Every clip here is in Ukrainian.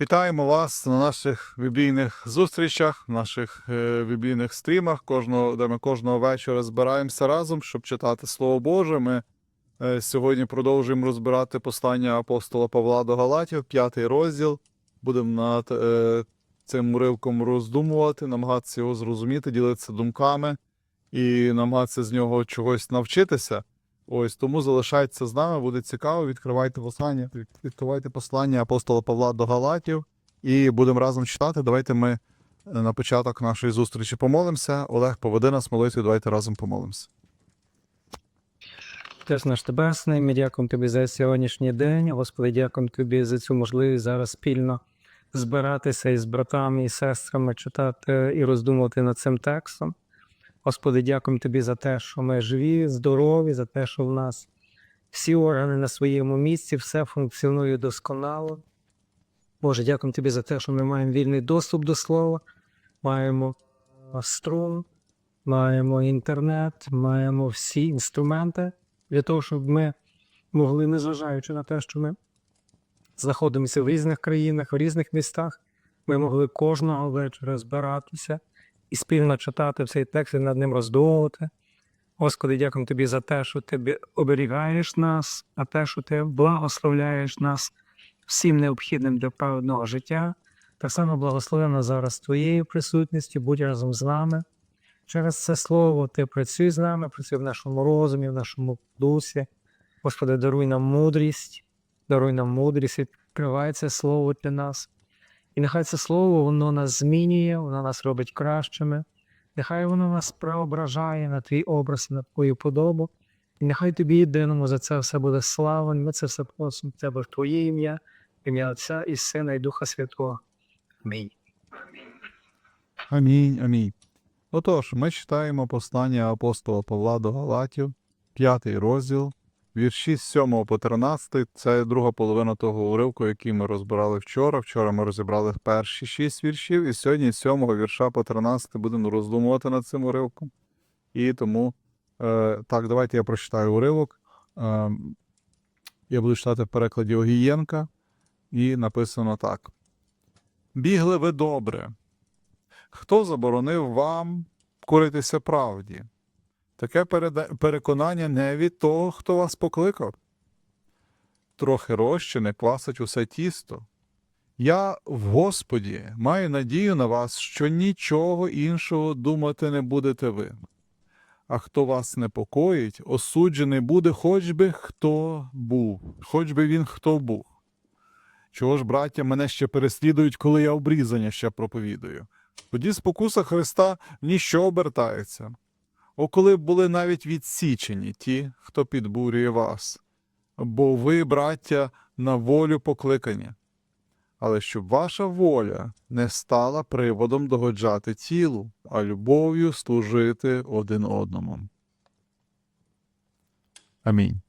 Вітаємо вас на наших біблійних зустрічах, наших е, біблійних стрімах, кожного, де ми кожного вечора збираємося разом, щоб читати Слово Боже. Ми е, сьогодні продовжуємо розбирати послання апостола Павла до Галатів, п'ятий розділ. Будемо над е, цим уривком роздумувати, намагатися його зрозуміти, ділитися думками і намагатися з нього чогось навчитися. Ось тому залишайтеся з нами, буде цікаво. Відкривайте послання, відкривайте послання апостола Павла до Галатів і будемо разом читати. Давайте ми е, на початок нашої зустрічі помолимося. Олег, поведи нас молитві, давайте разом помолимося. Теж наш Небесний, ми дякуємо тобі за сьогоднішній день. Господи, дякуємо тобі за цю можливість зараз спільно збиратися із братами і сестрами, читати і роздумувати над цим текстом. Господи, дякуємо тобі за те, що ми живі, здорові, за те, що в нас всі органи на своєму місці, все функціонує досконало. Боже, дякуємо тобі за те, що ми маємо вільний доступ до слова, маємо а, струм, маємо інтернет, маємо всі інструменти для того, щоб ми могли, незважаючи на те, що ми знаходимося в різних країнах, в різних містах, ми могли кожного вечора збиратися і спільно читати цей текст і над ним роздумувати. Господи, дякуємо тобі за те, що ти оберігаєш нас, а те, що ти благословляєш нас всім необхідним для праведного життя. Так само благослови нас зараз твоєю присутністю, будь разом з нами. Через це слово ти працюй з нами, працюй в нашому розумі, в нашому дусі. Господи, даруй нам мудрість, даруй нам мудрість, відкривай це слово для нас. І нехай це слово воно нас змінює, воно нас робить кращими. Нехай воно нас преображає на твій образ, на твою подобу. І нехай тобі єдиному за це все буде слава. Ми це все просимо в тебе в Твоє ім'я, ім'я Отця і Сина, і Духа Святого. Амінь. Амінь, амінь. Отож, ми читаємо послання апостола Павла до Галатів, п'ятий розділ, вірші з 7 по 13. Це друга половина того уривку, який ми розбирали вчора. Вчора ми розібрали перші шість віршів, і сьогодні з 7 вірша по 13 будемо роздумувати над цим уривком. І тому, е, так, давайте я прочитаю уривок. Е, я буду читати в перекладі Огієнка, і написано так: Бігли ви добре. Хто заборонив вам коритися правді? Таке переконання не від того, хто вас покликав. Трохи розчини квасить усе тісто. Я в Господі маю надію на вас, що нічого іншого думати не будете ви. А хто вас непокоїть, осуджений буде, хоч би хто був, хоч би він хто був. Чого ж, браття, мене ще переслідують, коли я обрізання ще проповідую? Тоді спокуса Христа ніщо обертається. О, коли б були навіть відсічені ті, хто підбурює вас. Бо ви, браття, на волю покликані. Але щоб ваша воля не стала приводом догоджати тілу, а любов'ю служити один одному. Амінь.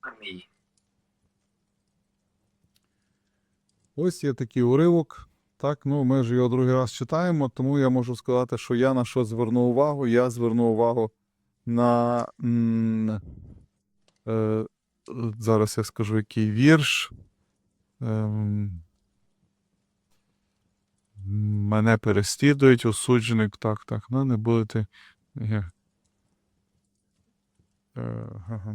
Амінь. Ось є такий уривок. Так, ну ми ж його другий раз читаємо, тому я можу сказати, що я на що звернув увагу. Я звернув увагу на. м, е, зараз я скажу, який вірш. Ем, мене переслідують, осудженик. Так, так, ну не будете. Е, е,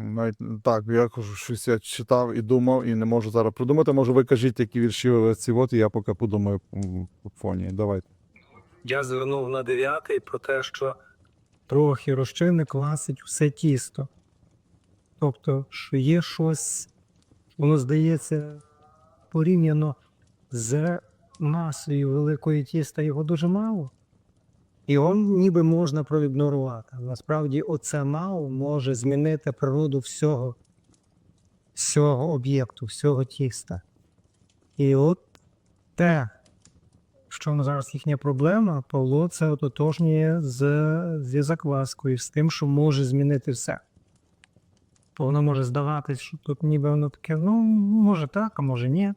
Навіть так, я кажу, щось я читав і думав, і не можу зараз придумати. Може, ви кажіть, які вірші ви ці от, і я поки подумаю в фоні. Давайте. Я звернув на дев'ятий про те, що трохи розчинник класить усе тісто. Тобто, що є щось, воно здається, порівняно з масою великої тіста його дуже мало. Його ніби можна проігнорувати. Насправді, оце мало може змінити природу всього, всього об'єкту, всього тіста. І от те, чому зараз їхня проблема, Павло це ототожнює з, зі закваскою, з тим, що може змінити все. Бо воно може здаватись, що тут ніби воно таке, ну, може так, а може ні.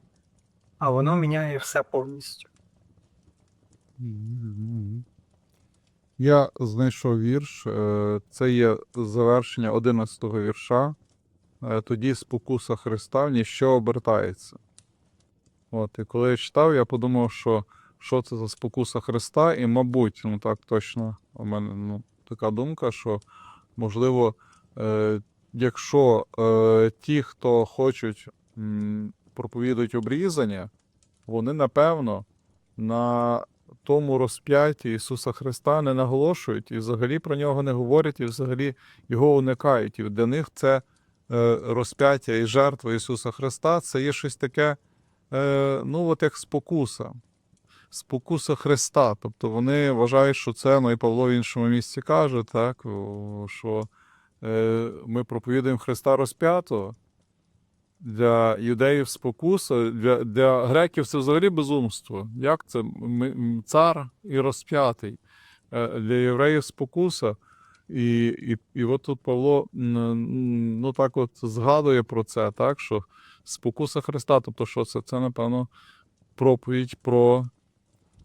А воно міняє все повністю. Я знайшов вірш. е, Це є завершення 11-го вірша. Е, Тоді спокуса Христа ніщо обертається. От, і коли я читав, я подумав, що, що це за спокуса Христа, і, мабуть, ну так точно, у мене ну, така думка, що можливо, е, якщо е, ті, хто хочуть проповідують обрізання, вони напевно на тому розп'ятті Ісуса Христа не наголошують і взагалі про нього не говорять, і взагалі його уникають. І для них це е, розп'яття і жертва Ісуса Христа це є щось таке, е, ну, от як спокуса. Спокуса Христа. Тобто вони вважають, що це, ну і Павло в іншому місці каже, так, що е, ми проповідуємо Христа розп'ятого. Для юдеїв спокуса, для, для греків це взагалі безумство. Як це цар і розп'ятий? Е, Для євреїв спокуса. І, і, і от тут Павло ну так от згадує про це, так, що спокуса Христа, тобто що це? Це, напевно, проповідь про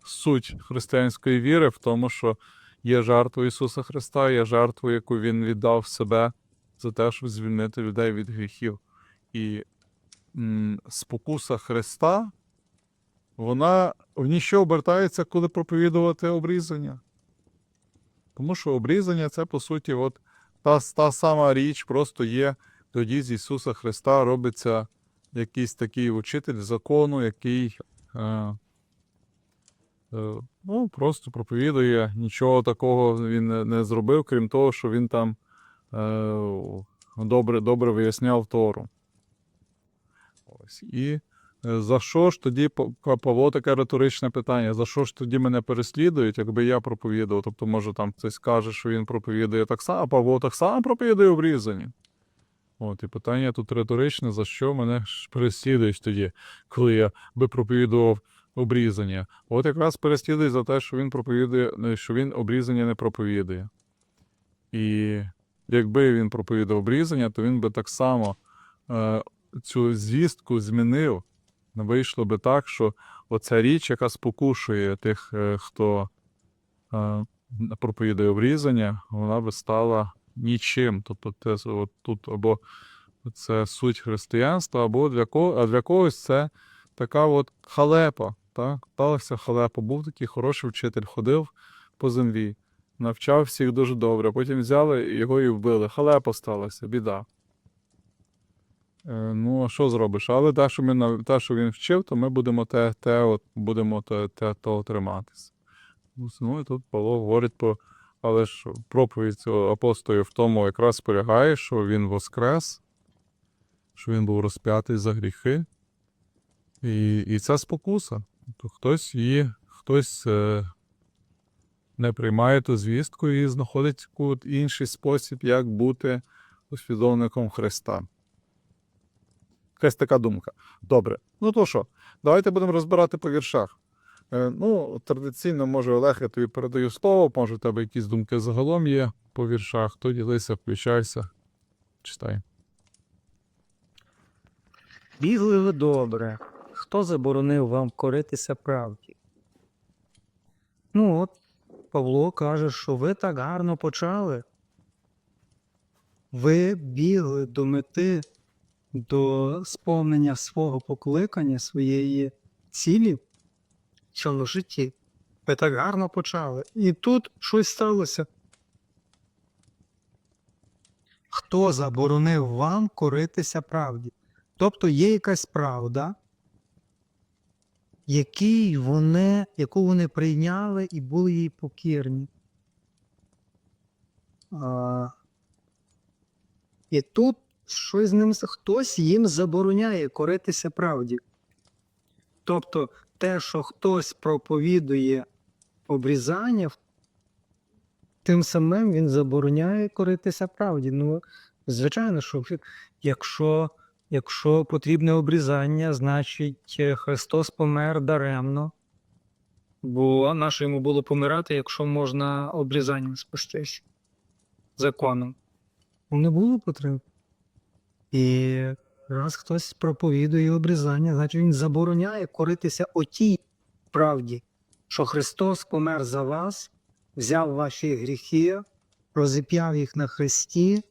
суть християнської віри в тому, що є жертва Ісуса Христа, є жертва, яку Він віддав себе за те, щоб звільнити людей від гріхів. І м, спокуса Христа, вона в ніщо обертається, коли проповідувати обрізання. Тому що обрізання це, по суті, от та, та сама річ, просто є тоді з Ісуса Христа робиться якийсь такий учитель закону, який е, е, ну, просто проповідує, нічого такого він не, зробив, крім того, що він там е, добре, добре виясняв Тору. Ось. І е, за що ж тоді Па- Па- Павло таке риторичне питання? За що ж тоді мене переслідують, якби я проповідував? Тобто, може, там хтось каже, що він проповідує так само, а Павло так само проповідує обрізані. От, і питання тут риторичне, за що мене переслідують тоді, коли я би проповідував обрізання. От якраз переслідують за те, що він проповідує, е, що він обрізання не проповідує. І якби він проповідав обрізання, то він би так само е, цю звістку змінив. Вийшло би так, що оця річ, яка спокушує тих, е, хто е, проповідує обрізання, вона би стала нічим. Тобто, це от тут або це суть християнства, або для кого, а для когось це така от халепа. Так? Сталася халепа. Був такий хороший вчитель, ходив по землі, навчав всіх дуже добре. Потім взяли його і вбили. Халепа сталася, біда. Е, Ну, а що зробиш? Але те, що, ми, те, що він вчив, то ми будемо те, те, от, будемо те, те, того триматися. Ну, і тут Павло говорить про. Але ж проповідь апостолів в тому якраз полягає, що він воскрес, що він був розп'ятий за гріхи. І, і це спокуса. Тобто хтось її, хтось е, не приймає ту звістку і знаходить інший спосіб, як бути послідовником Христа. Якась така думка. Добре. Ну то що, давайте будемо розбирати по віршах. Е, Ну, традиційно, може, Олег, я тобі передаю слово, може, у тебе якісь думки загалом є по віршах, то ділися, включайся, читай. Бігли ви добре. Хто заборонив вам коритися правді? Ну от, Павло каже, що ви так гарно почали. Ви бігли до мети, до сповнення свого покликання, своєї цілі в цьому житті. Ви так гарно почали. І тут щось сталося. Хто заборонив вам коритися правді? Тобто є якась правда, який вони, яку вони прийняли і були їй покірні. А, і тут щось з ним хтось їм забороняє коритися правді. Тобто те, що хтось проповідує обрізання, тим самим він забороняє коритися правді. Ну, звичайно, що якщо Якщо потрібне обрізання, значить е, Христос помер даремно. Бо наше йому було помирати, якщо можна обрізанням спастись законом. Ну, Не було потреби. І раз хтось проповідує обрізання, значить він забороняє коритися отій правді, що Христос помер за вас, взяв ваші гріхи, розіп'яв їх на хресті,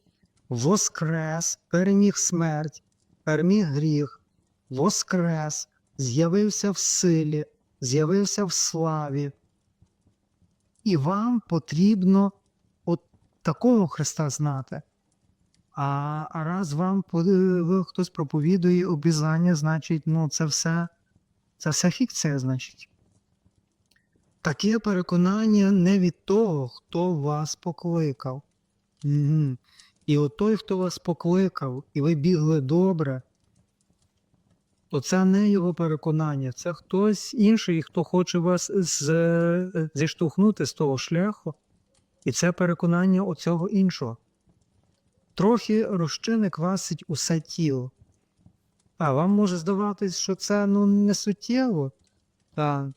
воскрес, переміг смерть переміг гріх, воскрес, з'явився в силі, з'явився в славі. І вам потрібно от такого Христа знати. А, а раз вам хтось проповідує обрізання, значить, ну це все, це все фікція, значить. Таке переконання не від того, хто вас покликав. Угу. І от той, хто вас покликав, і ви бігли добре, то це не його переконання, це хтось інший, хто хоче вас з, зіштовхнути з того шляху, і це переконання оцього іншого. Трохи розчини квасить усе тіло. А вам може здаватись, що це ну, не суттєво. Так.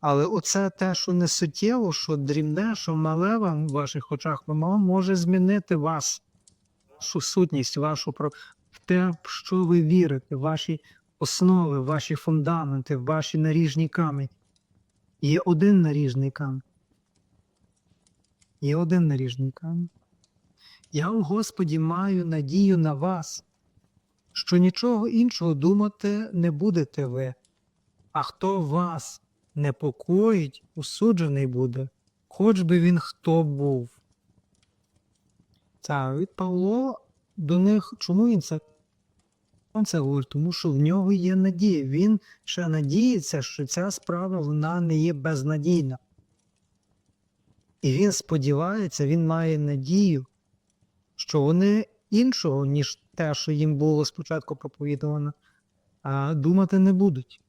Але оце те, що не суттєво, що дрібне, що мале вам в ваших очах, воно може змінити вас, вашу сутність, вашу в те, в що ви вірите, ваші основи, ваші фундаменти, ваші наріжні камені. Є один наріжний камінь. Є один наріжний камінь. Я у Господі маю надію на вас, що нічого іншого думати не будете ви, а хто вас непокоїть, осуджений буде, хоч би він хто був. Це від Павло до них, чому він це? Він це говорить, тому що в нього є надія. Він ще надіється, що ця справа вона не є безнадійна. І він сподівається, він має надію, що вони іншого, ніж те, що їм було спочатку проповідувано, думати не будуть.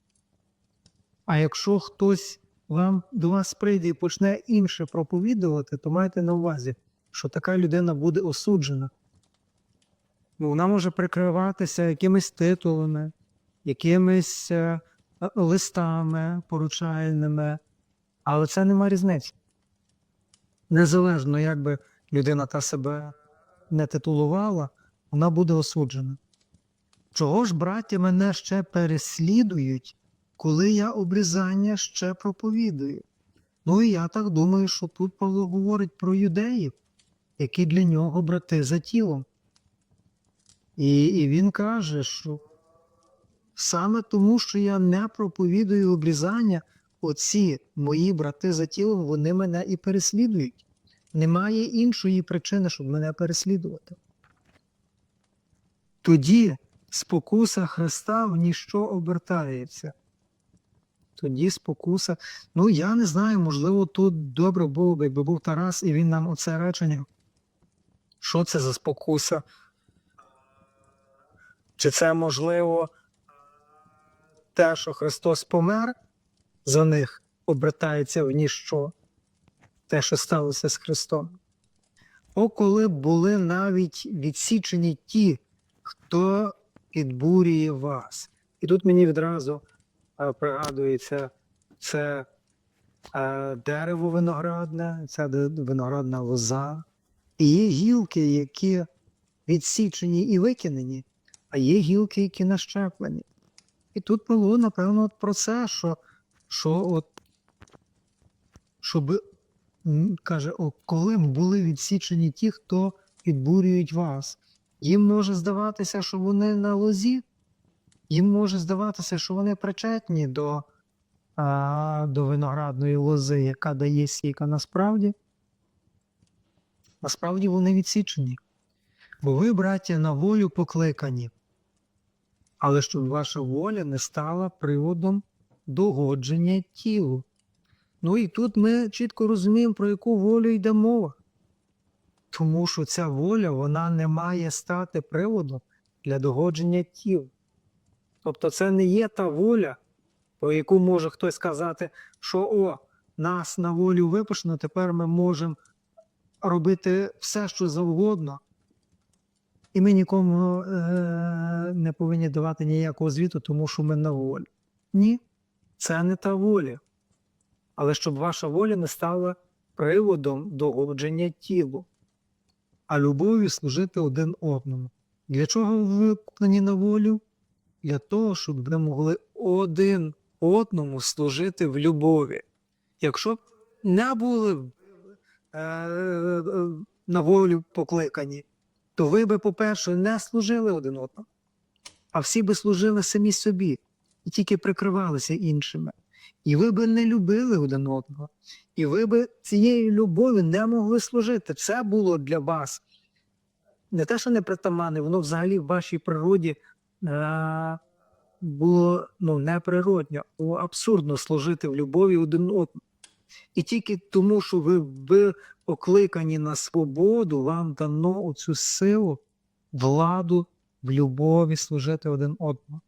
А якщо хтось вам до вас прийде і почне інше проповідувати, то майте на увазі, що така людина буде осуджена. Ну, Вона може прикриватися якимись титулами, якимись е, листами поручальними, але це нема різниці. Незалежно, як би людина та себе не титулувала, вона буде осуджена. Чого ж, браття, мене ще переслідують, коли я обрізання ще проповідую? Ну і я так думаю, що тут Павло говорить про юдеїв, які для нього брати за тілом. І, і він каже, що саме тому, що я не проповідую обрізання, оці мої брати за тілом, вони мене і переслідують. Немає іншої причини, щоб мене переслідувати. Тоді спокуса Христа в ніщо обертається. Тоді спокуса. Ну, я не знаю, можливо, тут добре було б, якби був Тарас, і він нам оце речення. Що це за спокуса? Чи це можливо те, що Христос помер за них, обертається в ніщо, те, що сталося з Христом? О, коли були навіть відсічені ті, хто підбурює вас. І тут мені відразу е, пригадується це е, дерево виноградне, це виноградна лоза. І є гілки, які відсічені і викинені, а є гілки, які нащеплені. І тут Павло, напевно, про це, що, що от, щоб, каже, о, коли були відсічені ті, хто підбурюють вас. Їм може здаватися, що вони на лозі, їм може здаватися, що вони причетні до, а, до виноградної лози, яка дає сіка. Насправді, насправді вони відсічені. Бо ви, браття, на волю покликані, але щоб ваша воля не стала приводом догодження тілу. Ну і тут ми чітко розуміємо, про яку волю йде мова. Тому що ця воля вона не має стати приводом для догодження тіл. Тобто це не є та воля, про яку може хтось сказати, що о, нас на волю випущено, тепер ми можемо робити все, що завгодно. І ми нікому е- не повинні давати ніякого звіту, тому що ми на волі. Ні, це не та воля. Але щоб ваша воля не стала приводом догодження тілу а любов'ю служити один одному. Для чого ви куплені на волю? Для того, щоб ви могли один одному служити в любові. Якщо б не були е, на волю покликані, то ви би, по-перше, не служили один одному, а всі би служили самі собі. і тільки прикривалися іншими. І ви би не любили один одного, і ви би цієї любові не могли служити. Це було для вас не те, що не притаманне, воно взагалі в вашій природі е- було ну, неприродньо, було абсурдно служити в любові один одному. І тільки тому, що ви, ви покликані на свободу, вам дано оцю силу, владу в любові служити один одному.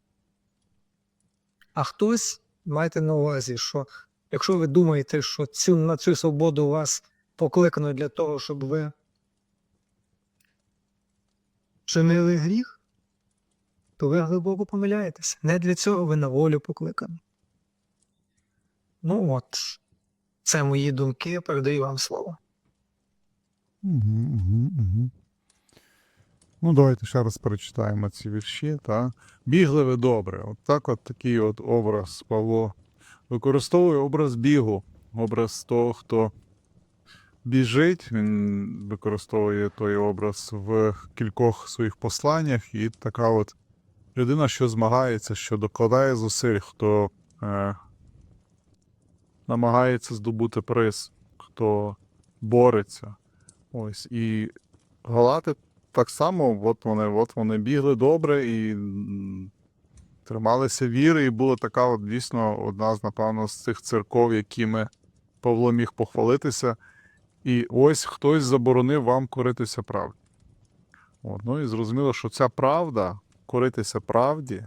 А хтось, майте на увазі, що якщо ви думаєте, що цю, на цю свободу вас покликано для того, щоб ви чинили гріх, то ви глибоко помиляєтеся. Не для цього ви на волю покликані. Ну от, це мої думки, передаю вам слово. Угу, угу, угу. Ну, давайте ще раз перечитаємо ці вірші. Та? Бігли ви добре. От так от такий от образ Павло використовує образ бігу, образ того, хто біжить. Він використовує той образ в кількох своїх посланнях, і така от людина, що змагається, що докладає зусиль, хто е, намагається здобути приз, хто бореться. Ось і Галати так само, от вони, от вони бігли добре і трималися віри, і була така от дійсно одна з, напевно, з цих церков, якими Павло міг похвалитися. І ось хтось заборонив вам коритися правді. От, ну і зрозуміло, що ця правда, коритися правді,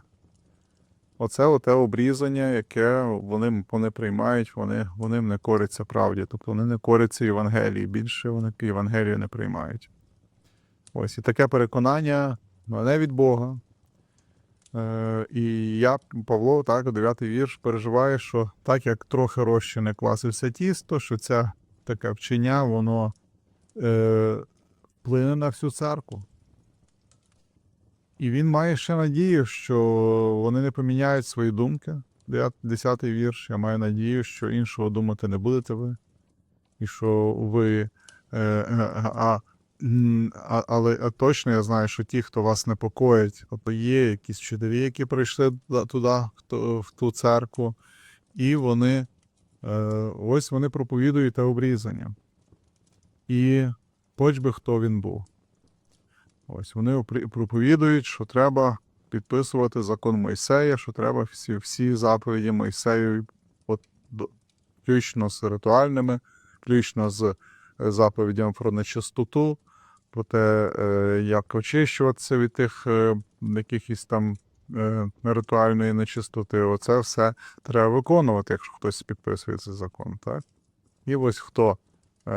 оце оте обрізання, яке вони, вони приймають, вони, вони не коряться правді. Тобто вони не коряться Євангелії. Більше вони Євангелію не приймають. Ось і таке переконання ну, не від Бога. Е, і я, Павло, так, дев'ятий вірш, переживає, що так як трохи розчине квасився тісто, що це таке вчення, воно е, вплине на всю церкву. І він має ще надію, що вони не поміняють свої думки. Десятий вірш. Я маю надію, що іншого думати не будете ви. І що ви. Е, е, а, а, але точно я знаю, що ті, хто вас непокоїть, тобто є якісь вчителі, які прийшли туди, хто- в ту церкву, і вони е, ось вони проповідують те обрізання. І хоч би хто він був. Ось вони проповідують, що треба підписувати закон Мойсея, що треба всі, всі заповіді Мойсею, от, включно з ритуальними, включно з е, заповідями про нечистоту, про те, е, як очищуватися від тих е, якихось там е, ритуальної нечистоти. Оце все треба виконувати, якщо хтось підписує цей закон. Так? І ось хто. Е,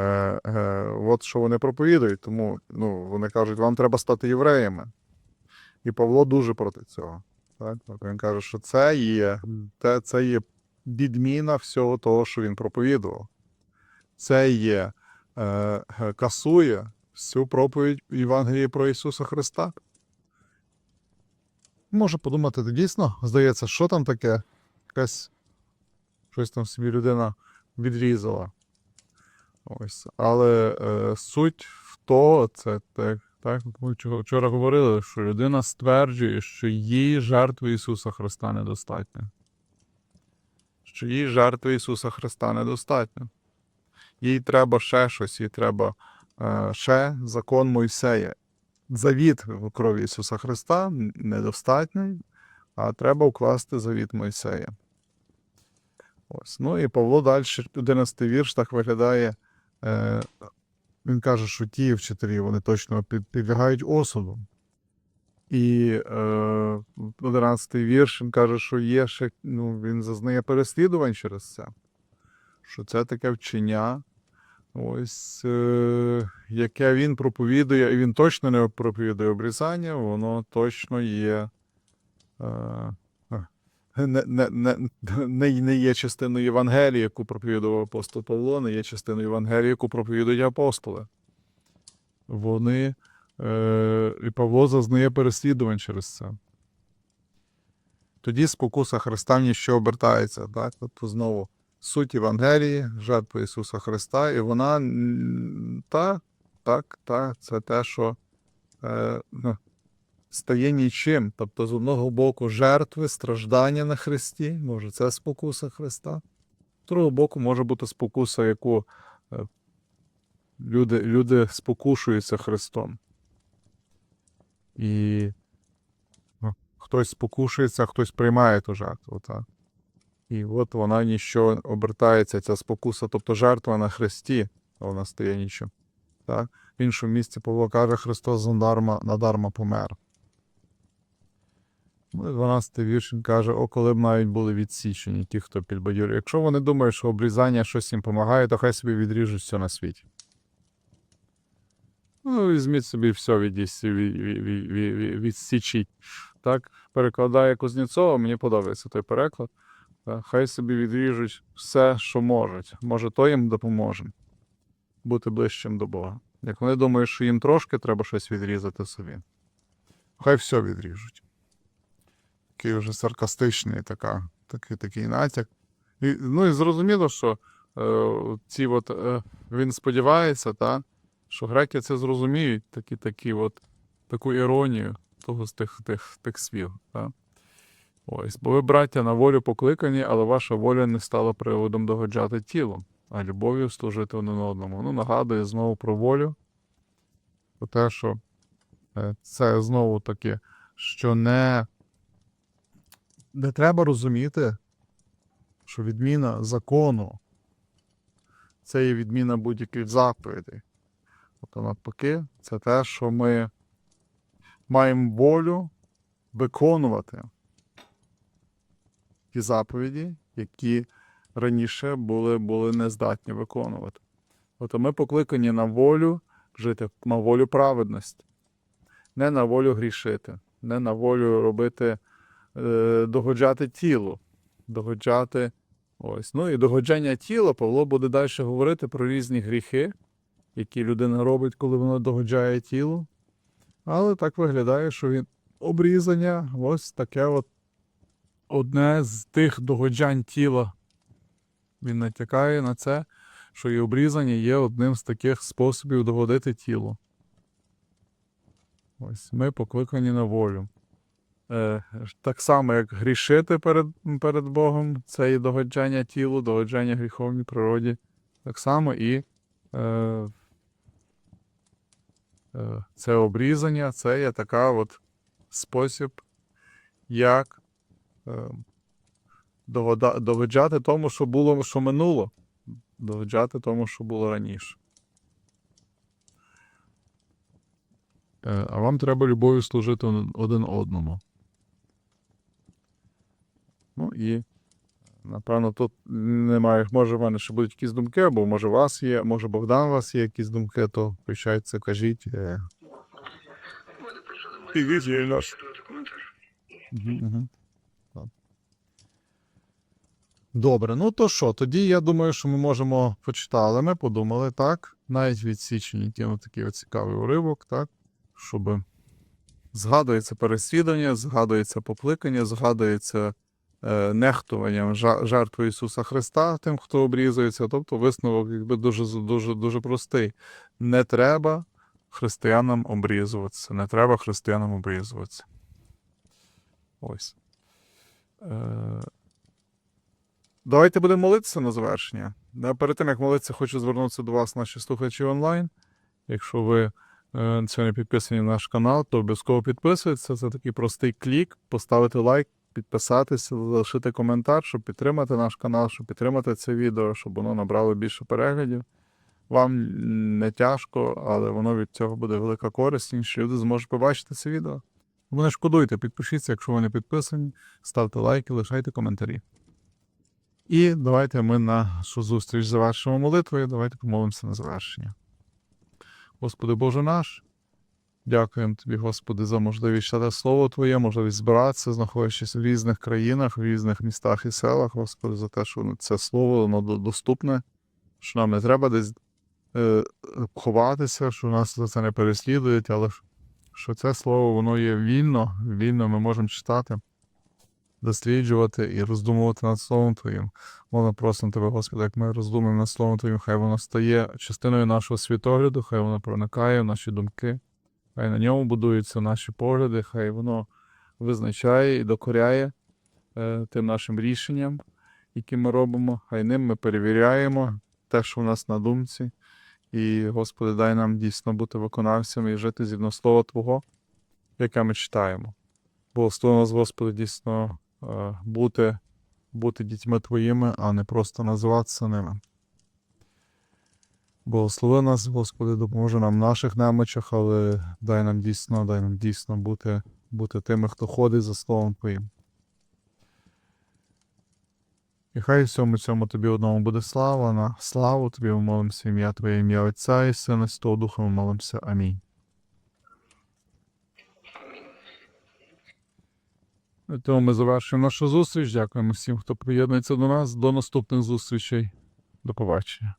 е, от що вони проповідують, тому ну, вони кажуть, вам треба стати євреями. І Павло дуже проти цього. Так? Він каже, що це є, те, це є відміна всього того, що він проповідував. Це є, е, касує всю проповідь Євангелії про Ісуса Христа. Може подумати, дійсно, здається, що там таке? Якась щось там собі людина відрізала. Ось. Але е, суть в то, це так, так, ми вчора- говорили, що людина стверджує, що їй жертви Ісуса Христа недостатньо. Що їй жертви Ісуса Христа недостатньо. Їй треба ще щось, їй треба ще закон Мойсея. Завіт в крові Ісуса Христа н- недостатньо, а треба вкласти завіт Мойсея. Ось. Ну і Павло далі, 11 вірш, так виглядає. Е, він каже, що ті вчителі вони точно під, підлягають осуду. І е, 11 вірш він каже, що є ще, ну, він зазнає переслідувань через це. Що це таке вчення, ось, е, яке він проповідує, і він точно не проповідує обрізання, воно точно є. Е, не, не, не, не, не є частиною Євангелії, яку проповідував апостол Павло, не є частиною Євангелії, яку проповідують апостоли. Вони, е, і Павло зазнає переслідувань через це. Тоді спокуса Христа в ніщо обертається. Так? Тобто знову суть Євангелії, жертва Ісуса Христа, і вона м, так, так, це те, що е, ну, стає нічим. Тобто, з одного боку, жертви, страждання на Христі, може, це спокуса Христа. З другого боку, може бути спокуса, яку е, люди, люди спокушуються Христом. І ну, хтось спокушується, хтось приймає ту жертву. Так? І от вона ніщо обертається, ця спокуса, тобто жертва на Христі, а вона стає нічим. Так? В іншому місці Павло каже, Христос надарма, надарма помер. Ну, 12 вірш він каже, о, коли б навіть були відсічені ті, хто підбадьорює. Якщо вони думають, що обрізання щось їм допомагає, то хай собі відріжуть все на світі. Ну, візьміть собі все від, від, від, від, від, відсічіть. Так, перекладає Кузнєцова, мені подобається той переклад. Та, Хай собі відріжуть все, що можуть. Може, то їм допоможе бути ближчим до Бога. Як вони думають, що їм трошки треба щось відрізати собі. Хай все відріжуть. Такий вже саркастичний така, такий, такий натяк. І, ну і зрозуміло, що е, ці от, е, він сподівається, та, що греки це зрозуміють, такі, такі от, таку іронію того з тих, тих, тих слів. Та. Ось, бо ви, браття, на волю покликані, але ваша воля не стала приводом догоджати тілом, а любов'ю служити один одному. Ну, нагадує знову про волю, про те, що е, це знову таки, що не, не треба розуміти, що відміна закону це є відміна будь-яких заповідей. Тобто, навпаки, це те, що ми маємо волю виконувати ті заповіді, які раніше були, були нездатні виконувати. Тобто ми покликані на волю жити, на волю праведності, не на волю грішити, не на волю робити, е, догоджати тілу, догоджати. Ось. Ну і догоджання тіла Павло буде далі говорити про різні гріхи, які людина робить, коли вона догоджає тілу. Але так виглядає, що він обрізання ось таке от одне з тих догоджань тіла. Він натякає на це, що і обрізання є одним з таких способів догодити тілу. Ось ми покликані на волю. Е, так само, як грішити перед, перед Богом, це і догоджання тілу, догоджання гріховній природі. Так само і е, е, це обрізання, це є така от спосіб, як е, догоджати тому, що було, що минуло, догоджати тому, що було раніше. Е, А вам треба любов'ю служити один- одному. Ну і, напевно, тут немає. Може, в мене ще будуть якісь думки, або може у вас є, може Богдан у вас є якісь думки, то пишайте, кажіть. е. Мгм, мгм. Так. Добре, ну то що, тоді я думаю, що ми можемо почитали. Ми подумали, так, навіть відсічені тим такий цікавий уривок, так, щоб згадується переслідування, згадується покликання, згадується е, нехтуванням жертви Ісуса Христа тим, хто обрізується. Тобто висновок якби дуже, дуже, дуже простий. Не треба християнам обрізуватися, не треба християнам обрізуватися. Ось. Е, Давайте будемо молитися на завершення. Перед тим, як молитися, хочу звернутися до вас, наші слухачі онлайн. Якщо ви е, ще не підписані на наш канал, то обов'язково підписуйтеся. Це такий простий клік, поставити лайк, підписатися, залишити коментар, щоб підтримати наш канал, щоб підтримати це відео, щоб воно набрало більше переглядів. Вам не тяжко, але воно від цього буде велика користь, інші люди зможуть побачити це відео. Тому не шкодуйте, підпишіться, якщо ви не підписані, ставте лайки, лишайте коментарі. І давайте ми нашу зустріч завершимо молитвою. Давайте помолимося на завершення. Господи Боже наш, дякуємо Тобі, Господи, за можливість читати Слово Твоє, можливість збиратися, знаходячись в різних країнах, в різних містах і селах, Господи, за те, що це слово воно доступне, що нам не треба десь е, ховатися, що нас за це не переслідують, але що це слово воно є вільно, вільно ми можемо читати, досліджувати і роздумувати над Словом Твоїм. Молимо просимо Тебе, Господи, як ми роздумуємо над Словом Твоїм, хай воно стає частиною нашого світогляду, хай воно проникає в наші думки, Хай на ньому будуються наші погляди, хай воно визначає і докоряє е, тим нашим рішенням, які ми робимо. Хай ним ми перевіряємо те, що в нас на думці. І, Господи, дай нам дійсно бути виконавцями і жити згідно слова Твого, яке ми читаємо. Благослови нас, Господи, дійсно бути, бути дітьми Твоїми, а не просто називатися ними. Благослови нас, Господи, допоможе нам в наших немочах, але дай нам дійсно, дай нам дійсно бути, бути тими, хто ходить за Словом Твоїм. І хай всьому цьому тобі одному буде слава, на славу тобі ми молимося, ім'я Твоє, ім'я Отця і Сина, і Святого Духа ми молимося. Амінь. На тому ми завершуємо нашу зустріч. Дякуємо всім, хто приєднується до нас. До наступних зустрічей. До побачення.